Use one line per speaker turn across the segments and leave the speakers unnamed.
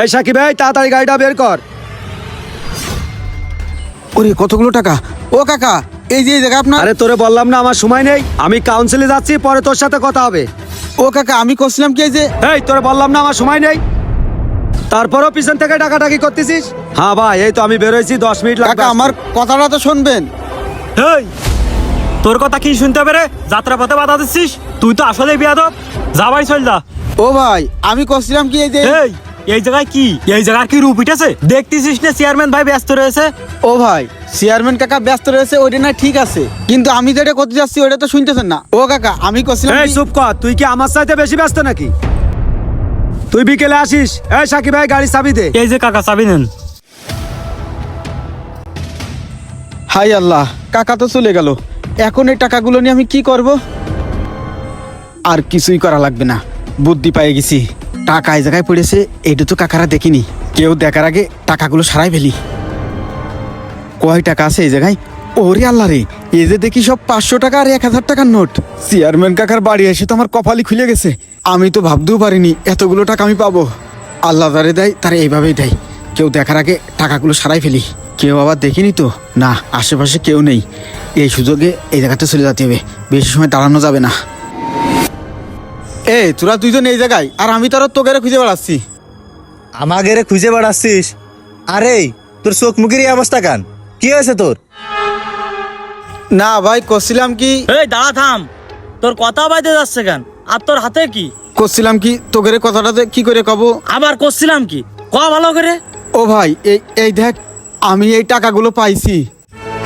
এই সাকিব ভাই তাড়াতাড়ি গাড়িটা বের কর।
ওরে কতগুলো টাকা? ও কাকা এই যে এই জায়গা আপনার?
আরে তোরে বললাম না আমার সময় নেই। আমি কাউন্সিলে যাচ্ছি পরে তোর সাথে কথা হবে।
ও কাকা আমি করছিলাম কি এই যে?
এই তোরে বললাম না আমার সময় নেই। তারপরও পিছন থেকে টাকাটাকি করতেছিস? হ্যাঁ ভাই এই তো আমি বেরোইছি দশ মিনিট লাগবে
কাকা আমার কথাটা তো শুনবেন।
এই তোর কথা কি শুনতে পেরে যাত্রা পথে বাধা দিচ্ছিস? তুই তো আসলে বিয়াদব। যা ভাই চল যা।
ও ভাই আমি করছিলাম কি এই যে?
এই এই জায়গায় কি? এই জায়গার কি রূপ উঠেছে? দেখতেছিস না চেয়ারম্যান ভাই ব্যস্ত রয়েছে?
ও ভাই চেয়ারম্যান কাকা ব্যস্ত রয়েছে ওইটা না ঠিক আছে। কিন্তু আমি যেটা করতে যাচ্ছি ওইটা তো শুনতেছেন না। ও কাকা আমি করছিলাম
এই চুপ কর তুই কি আমার সাথে বেশি ব্যস্ত নাকি? তুই বিকেলে আসিস। এই সাকিব ভাই গাড়ি চাবি দে।
এই যে কাকা চাবি নেন।
হাই আল্লাহ কাকা তো চলে গেল। এখন এই টাকাগুলো নিয়ে আমি কি করব? আর কিছুই করা লাগবে না। বুদ্ধি পেয়ে গেছি। টাকা এই জায়গায় পড়েছে এটা তো কাকারা দেখিনি। কেউ দেখার আগে টাকাগুলো সারাই ফেলি। কয় টাকা আছে এই জায়গায়? ওরে আল্লাহ রে, এই যে দেখি সব পাঁচশো টাকা আর এক হাজার টাকার নোট। চেয়ারম্যান কাকার বাড়ি এসে তো আমার কপালই খুলে গেছে। আমি তো ভাবতেও পারিনি এতগুলো টাকা আমি পাবো। আল্লাহ তারে দেয়, তারা এইভাবেই দেয়। কেউ দেখার আগে টাকাগুলো সারাই ফেলি। কেউ আবার দেখিনি তো? না, আশেপাশে কেউ নেই। এই সুযোগে এই জায়গাতে চলে যেতে হবে। বেশি সময় দাঁড়ানো যাবে না। এ তোরা দুইজন এই জায়গায় আর আমি তো আরও তোকে খুঁজে বেড়াচ্ছি।
আমাকে রে খুঁজে বেড়াচ্ছিস? আরে তোর চোখ মুখের এই অবস্থা কান? কি হয়েছে তোর?
না ভাই করছিলাম কি?
এই দাঁড়া থাম। তোর কথা বাইতে যাচ্ছে কেন? আর তোর হাতে কি?
করছিলাম কি? তোকে কথাটাতে কি করে কব?
আবার করছিলাম কি? ক ভালো করে?
ও ভাই এই এই দেখ আমি এই টাকাগুলো পাইছি।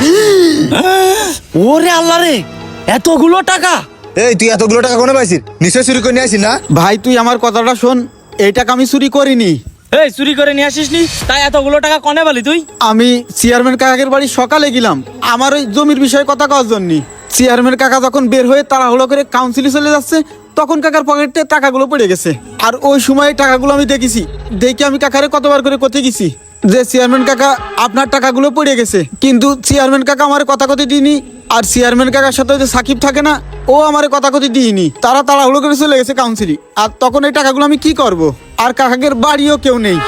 ওরে আল্লাহ রে এতগুলো টাকা?
এই তুই এতগুলো টাকা কোনে পাইছিস? নিশ্চয় চুরি করে নিয়ে আসিস না?
ভাই তুই আমার কথাটা শোন। এই টাকা আমি চুরি করিনি।
এই চুরি করে নিয়ে আসিস নি? তাই এতগুলো টাকা কনে পালি তুই?
আমি চেয়ারম্যান কাকাকের বাড়ি সকালে গেলাম। আমার ওই জমির বিষয়ে কথা কওয়ার জন্য। চেয়ারম্যান কাকা যখন বের হয়ে তাড়াহুড়ো করে কাউন্সিলে চলে যাচ্ছে তখন কাকার পকেটে টাকাগুলো পড়ে গেছে। আর ওই সময় টাকাগুলো আমি দেখেছি। দেখে আমি কাকারে কতবার করে কোথায় গেছি। যে চেয়ারম্যান কাকা আপনার টাকাগুলো পড়ে গেছে। কিন্তু চেয়ারম্যান কাকা আমার কথা কথি দিইনি। আর চেয়ারম্যান কাকার সাথে যে সাকিব থাকে না ও আমার কথা কথি দিইনি। তারা তাড়াহুড়ো করে চলে গেছে কাউন্সিলি আর তখন এই টাকাগুলো আমি কি করব? আর কাকাকের বাড়িও কেউ নেই।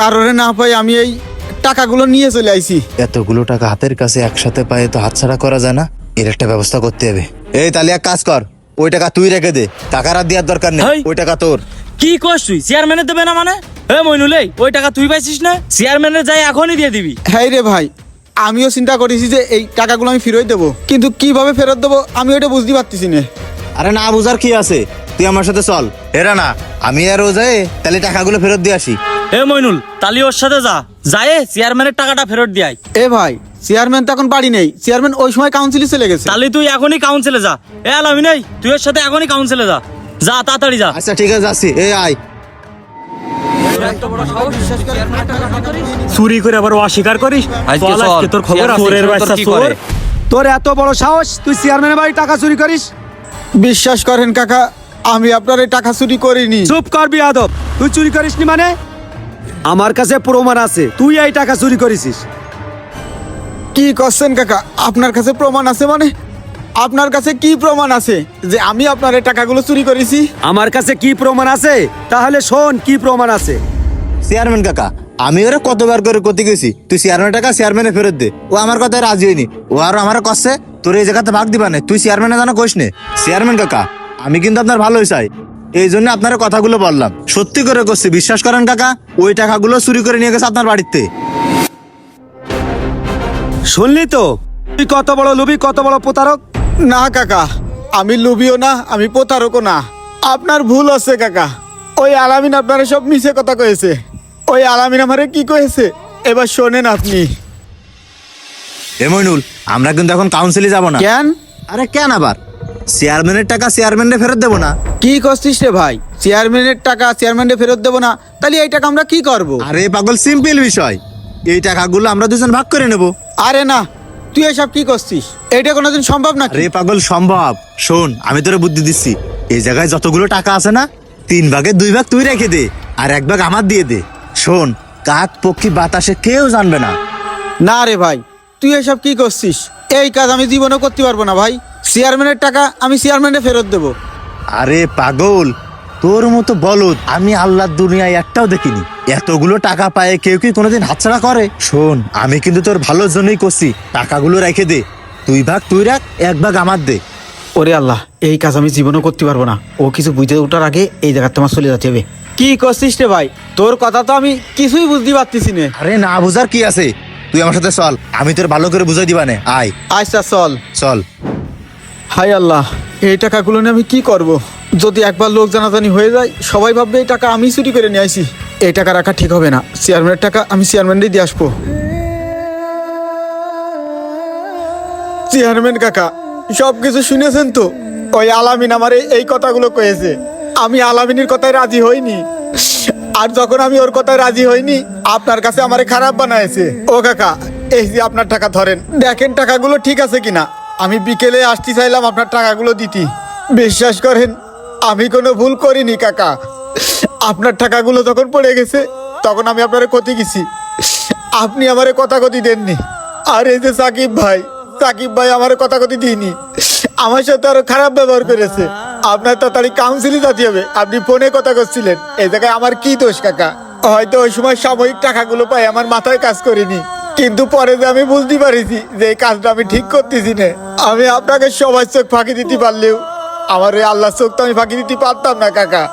কারণে না পাই আমি এই টাকাগুলো নিয়ে চলে আইছি।
এতগুলো টাকা হাতের কাছে একসাথে পায়ে তো হাতছাড়া করা যায় না। এর একটা ব্যবস্থা করতে হবে। এই তাহলে এক কাজ কর ওই টাকা তুই রেখে দে। টাকার আর দেওয়ার দরকার নেই ওই টাকা তোর।
কি করছ তুই? চেয়ারম্যানের দেবে না মানে? এ মইনুল ওই টাকা তুই পাইছিস না? চেয়ারম্যানের যাই এখনই দিয়ে দিবি।
হ্যাঁ রে ভাই আমিও চিন্তা করেছি যে এই টাকাগুলো আমি ফেরত দেবো। কিন্তু কীভাবে ফেরত দেবো আমি ওটা বুঝতে পারতেছি না।
আরে না বুঝার কি আছে? তুই আমার সাথে চল। এরা না আমি আর ও যাই তাহলে টাকাগুলো ফেরত দিয়ে আসি।
এ মইনুল তালি ওর সাথে যা। যায় চেয়ারম্যানের টাকাটা ফেরত দিয়াই
এ ভাই চেয়ারম্যান তো এখন বাড়ি নেই। চেয়ারম্যান ওই সময় কাউন্সিলে চলে গেছে।
তালি তুই এখনই কাউন্সিলে যা। এ আলামি নেই তুই ওর সাথে এখনই কাউন্সিলে যা। যা তাড়াতাড়ি যা।
আচ্ছা ঠিক আছে যাচ্ছি। এ আয়।
চুরি করে আবার অস্বীকার করিস? তোর খবর চোরের বাচ্চা চোর
তোর এত বড় সাহস তুই চেয়ারম্যানের বাড়ি টাকা চুরি করিস?
বিশ্বাস করেন কাকা আমি আপনার এই টাকা চুরি করিনি।
চুপ কর বিয়াদব তুই চুরি করিসনি মানে? আমার কাছে প্রমাণ আছে। তুই এই টাকা চুরি করেছিস।
কি করছেন কাকা? আপনার কাছে প্রমাণ আছে মানে? আপনার কাছে কি প্রমাণ আছে যে আমি আপনার এই টাকাগুলো চুরি করেছি?
আমার কাছে কি প্রমাণ আছে? তাহলে শোন কি প্রমাণ আছে?
চেয়ারম্যান কাকা আমি ওরা কতবার করে করতে গেছি তুই চেয়ারম্যান টাকা চেয়ারম্যানে ফেরত দে। ও আমার কথায় রাজি হয়নি। ও আরও আমার কষছে তোর এই জায়গাতে ভাগ দিবা না। তুই চেয়ারম্যানে জানা কোষ নে। চেয়ারম্যান কাকা আমি কিন্তু আপনার ভালোই চাই। এই জন্য আপনার কথাগুলো বললাম। সত্যি করে করছি বিশ্বাস করেন কাকা ওই টাকাগুলো চুরি করে নিয়ে গেছে আপনার বাড়িতে।
শুনলি তো? তুই কত বড় লুবি কত বড় প্রতারক?
না কাকা। আমি লুবিও না আমি প্রতারকও না। আপনার ভুল আছে কাকা। ওই আলামিন আপনারা সব মিছে কথা কয়েছে। ওই আলামিন আমারে কি কয়েছে? এবার শোনেন আপনি।
এ মইনুল আমরা কিন্তু এখন কাউন্সিলে যাব না।
কেন?
আরে কেন আবার? চেয়ারম্যানের টাকা চেয়ারম্যানে ফেরত দেবো না।
কি করছিস রে ভাই? চেয়ারম্যানের টাকা চেয়ারম্যানের ফেরত দেবো না। তাহলে এই টাকা আমরা কি করব?
আরে পাগল সিম্পল বিষয়। এই টাকাগুলো আমরা দুজন ভাগ করে নেব।
আরে না তুই এসব কি করছিস? এটা কোনোদিন সম্ভব না
রে পাগল সম্ভব। শোন আমি তোরে বুদ্ধি দিচ্ছি। এই জায়গায় যতগুলো টাকা আছে না তিন ভাগে দুই ভাগ তুই রেখে দে আর এক ভাগ আমার দিয়ে দে। শোন কাক পক্ষী বাতাসে কেউ জানবে না।
না রে ভাই তুই এসব কি করছিস? এই কাজ আমি জীবনে করতে পারব না ভাই। চেয়ারম্যানের টাকা আমি চেয়ারম্যানে ফেরত দেবো।
আরে পাগল তোর মতো বলদ আমি আল্লাহর দুনিয়ায় একটাও দেখিনি। এতগুলো টাকা পায় কেউ কি কোনোদিন হাতছাড়া করে? শোন আমি কিন্তু তোর ভালোর জন্যই করছি। টাকাগুলো রেখে দে। তুই ভাগ তুই রাখ এক ভাগ আমার দে।
ওরে আল্লাহ এই কাজ আমি জীবনও করতে পারব না। ও কিছু বুঝে ওঠার আগে এই জায়গা তোমার চলে যেতে হবে। কি করছিস রে ভাই? তোর কথা তো আমি কিছুই বুঝতে পারতেছি না।
আরে না বুঝার কি আছে? তুই আমার সাথে চল। আমি তোর ভালো করে বুঝাই দিবা দিবানে আয়।
আচ্ছা চল।
চল।
হাই আল্লাহ এই টাকাগুলো নিয়ে আমি কি করব। যদি একবার লোক জানাজানি হয়ে যায় সবাই ভাববে এই টাকা আমি চুরি করে নিয়ে আসি এই টাকা রাখা ঠিক হবে না। চেয়ারম্যানের টাকা আমি চেয়ারম্যানই দিয়ে আসব। চেয়ারম্যান কাকা সব কিছু শুনেছেন তো? ওই আলামিন আমার এই- কথাগুলো কয়েছে। আমি আলামিনের কথায় রাজি হইনি। আর যখন আমি ওর কথায় রাজি হইনি, আপনার কাছে আমারে খারাপ বানাইছে। ও কাকা, এই যে আপনার টাকা ধরেন, দেখেন টাকাগুলো ঠিক আছে কিনা? আমি বিকেলে আসতে চাইলাম আপনার টাকাগুলো দিতি। বিশ্বাস করেন, আমি কোনো ভুল করিনি কাকা। আপনার টাকাগুলো যখন পড়ে গেছে, তখন আমি আপনার ক্ষতি গেছি। আপনি আমারে কথা কথি দেননি। আর এই যে সাকিব ভাই সাকিব ভাই আমার কথা কথি দিইনি। আমার সাথে আরও খারাপ ব্যবহার করেছে। আপনার তাড়াতাড়ি কাউন্সিলই যাতে হবে। আপনি ফোনে কথা করছিলেন এই জায়গায় আমার কি দোষ, কাকা? হয়তো ওই সময় সাময়িক টাকাগুলো পাই, আমার মাথায় কাজ করিনি। কিন্তু পরে যে আমি বুঝতে পারিছি যে এই কাজটা আমি ঠিক করতেছি না, আমি আপনাকে সবার চোখ ফাঁকি দিতে পারলেও আমার ওই আল্লাহ চোখ তো আমি ফাঁকি দিতে পারতাম না, কাকা।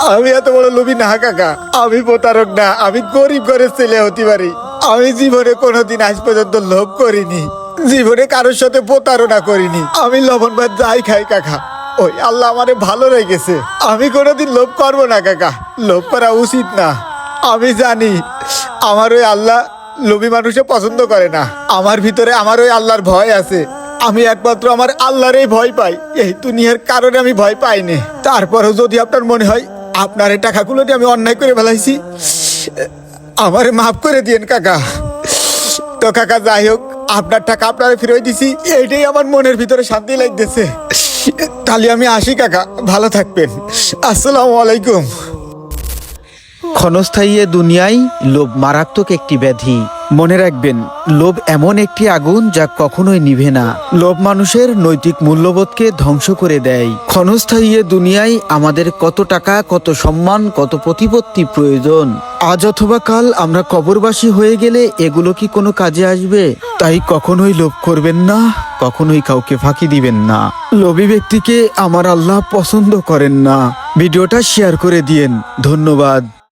আমি এত বড় লোভী না, কাকা। আমি প্রতারক না, আমি গরিব ঘরের ছেলে হতে পারি। আমি জীবনে কোনোদিন আজ পর্যন্ত লোভ করিনি। জীবনে কারোর সাথে প্রতারণা করিনি। আমি লবণ ভাত যাই খাই, কাকা। ওই আল্লাহ আমারে ভালো রেখেছে। আমি কোনোদিন লোভ করব না, কাকা। লোভ করা উচিত না। আমি জানি আমার ওই আল্লাহ লোভী মানুষে পছন্দ করে না। আমার ভিতরে আমার ওই আল্লাহর ভয় আছে। আমি একমাত্র আমার আল্লাহর এই ভয় পাই। এই দুনিয়ার কারণে আমি ভয় পাইনি। তারপরেও যদি আপনার মনে হয় আপনার এই টাকাগুলো আমি অন্যায় করে ফেলাইছি। আমারে মাফ করে দিয়েন, কাকা। তো কাকা, যাই হোক, আপনার টাকা আপনারে ফিরে দিছি। এইটাই আমার মনের ভিতরে শান্তি লাগতেছে। তাহলে আমি আসি, কাকা। ভালো থাকবেন। আসসালামু আলাইকুম। ক্ষণস্থায়ী দুনিয়ায় লোভ মারাত্মক একটি ব্যাধি। মনে রাখবেন, লোভ এমন একটি আগুন যা কখনোই নিভে না। লোভ মানুষের নৈতিক মূল্যবোধকে ধ্বংস করে দেয়। ক্ষণস্থায়ী দুনিয়ায় আমাদের কত টাকা, কত সম্মান, কত প্রতিপত্তি প্রয়োজন? আজ অথবা কাল আমরা কবরবাসী হয়ে গেলে এগুলো কি কোনো কাজে আসবে? তাই কখনোই লোভ করবেন না, কখনোই কাউকে ফাঁকি দিবেন না। লোভী ব্যক্তিকে আমার আল্লাহ পছন্দ করেন না। ভিডিওটা শেয়ার করে দিয়েন। ধন্যবাদ।